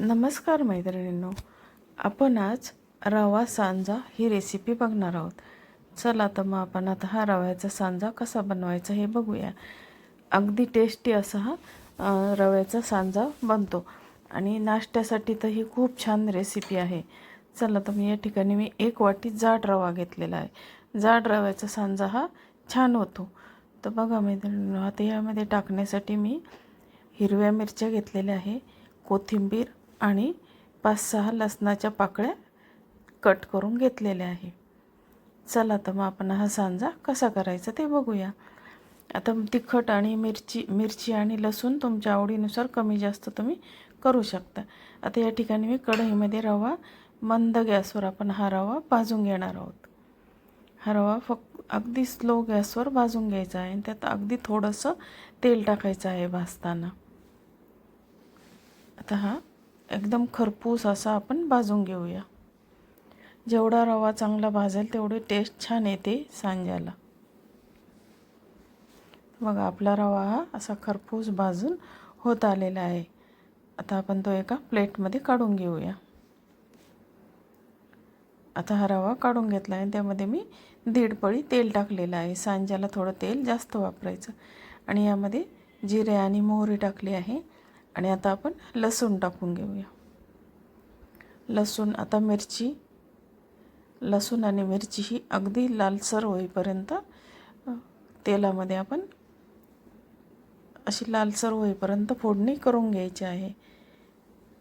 नमस्कार मैत्रिणींनो आपण आज रवा सांजा ही रेसिपी बघणार आहोत. चला तर मग आपण आता हा रव्याचा सांजा कसा बनवायचा हे बघूया. अगदी टेस्टी असा हा रव्याचा सांजा बनतो. आणि नाश्त्यासाठी तर ही खूप छान रेसिपी आहे. चला तर मी या ठिकाणी मी एक वाटी जाड रवा घेतलेला आहे. जाड रव्याचा सांजा हा छान होतो. तर बघा मैत्रिणींनो आता यामध्ये टाकण्यासाठी मी हिरव्या मिरच्या घेतलेल्या आहे कोथिंबीर आणि पाच सहा लसणाच्या पाकळ्या कट करून घेतलेल्या आहे. चला तर मग आपण हा सांजा कसा करायचा ते बघूया. आता तिखट आणि मिरची मिरची आणि लसूण तुमच्या आवडीनुसार कमी जास्त तुम्ही करू शकता. आता या ठिकाणी मी कढईमध्ये रवा मंद गॅसवर आपण हा रवा भाजून घेणार आहोत. हा रवा फक्त अगदी स्लो गॅसवर भाजून घ्यायचा आहे आणि त्यात अगदी थोडंसं तेल टाकायचं आहे भाजताना. आता हा एकदम खरपूस असा आपण भाजून घेऊया. जेवढा रवा चांगला भाजेल तेवढी टेस्ट छान येते सांज्याला. बघा आपला रवा हा असा खरपूस भाजून होत आलेला आहे. आता आपण तो एका प्लेटमध्ये काढून घेऊया. आता हा रवा काढून घेतला आहे. त्यामध्ये मी दीड पळी तेल टाकलेलं आहे. सांज्याला थोडं तेल जास्त वापरायचं. आणि यामध्ये जिरे आणि मोहरी टाकली आहे. आणि आता आपण लसूण टाकून घेऊया. लसूण आता मिरची. लसूण आणि मिरची ही अगदी लालसर होईपर्यंत तेलामध्ये आपण अशी लालसर होईपर्यंत फोडणी करून घ्यायची आहे.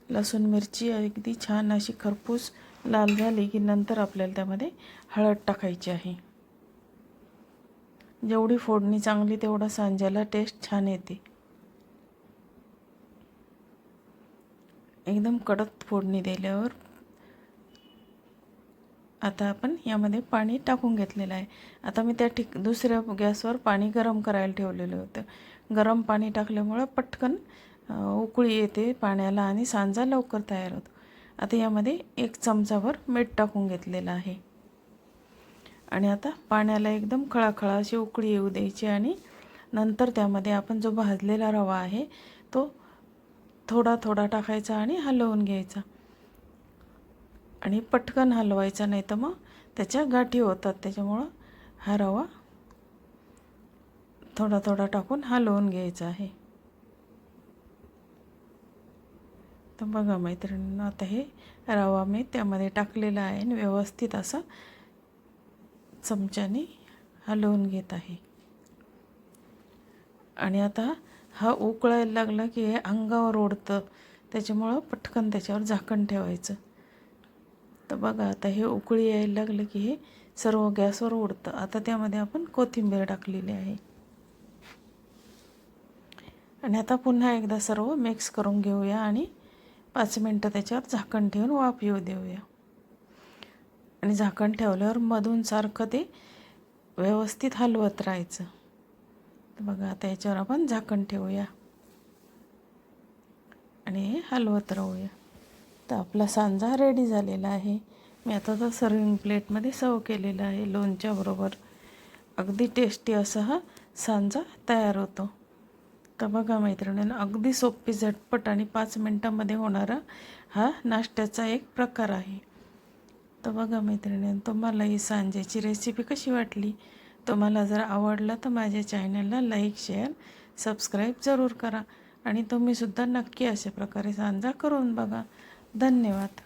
लसूण मिरची अगदी छान अशी खरपूस लाल झाली की नंतर आपल्याला त्यामध्ये हळद टाकायची आहे. जेवढी फोडणी चांगली तेवढं सांज्याला टेस्ट छान येते. एकदम कडक फोडणी दिल्यावर आता आपण यामध्ये पाणी टाकून घेतलेलं आहे. आता मी त्या ठिक दुसऱ्या गॅसवर पाणी गरम करायला ठेवलेलं होतं. गरम पाणी टाकल्यामुळं पटकन उकळी येते पाण्याला आणि सांजा लवकर तयार होतो. आता यामध्ये एक चमचाभर मीठ टाकून घेतलेलं आहे. आणि आता पाण्याला एकदम खळाखळा अशी उकळी येऊ द्यायची आणि नंतर त्यामध्ये आपण जो भाजलेला रवा आहे तो थोडा थोडा टाकायचा आणि हलवून घ्यायचा. आणि पटकन हलवायचा नाही तर मग त्याच्या गाठी होतात. त्याच्यामुळं हा रवा थोडा थोडा टाकून हलवून घ्यायचा आहे. तर बघा मैत्रिणींना आता हे रवा मी त्यामध्ये टाकलेला आहे आणि व्यवस्थित असा चमच्याने हलवून घेत आहे. आणि आता हा उकळायला लागला की हे अंगावर ओढतं. त्याच्यामुळं पटकन त्याच्यावर झाकण ठेवायचं. तर बघा आता हे उकळी यायला लागलं की हे सर्व गॅसवर ओढतं. आता त्यामध्ये आपण कोथिंबीर टाकलेली आहे. आणि आता पुन्हा एकदा सर्व मिक्स करून घेऊया आणि पाच मिनटं त्याच्यावर झाकण ठेवून वाफ येऊ देऊया. आणि झाकण ठेवल्यावर मधून सारखं ते व्यवस्थित हलवत राहायचं. बघा आता याच्यावर आपण झाकण ठेवूया. आणि हे हलवत राहूया. तर आपला सांजा रेडी झालेला आहे. मी आता तर सर्विंग प्लेटमध्ये सर्व केलेला आहे लोणच्याबरोबर अगदी टेस्टी असा हा सांजा तयार होतो. तर बघा मैत्रिणीनं अगदी सोपी झटपट आणि पाच मिनटामध्ये होणारा हा नाश्त्याचा एक प्रकार आहे. तर बघा मैत्रिणीनं तुम्हाला ही सांजेची रेसिपी कशी वाटली? तुम्हाला जर आवडलं तर माझ्या चॅनलला लाईक शेअर सबस्क्राईब जरूर करा. आणि तुम्हीसुद्धा नक्की अशा प्रकारे सांजा करून बघा. धन्यवाद.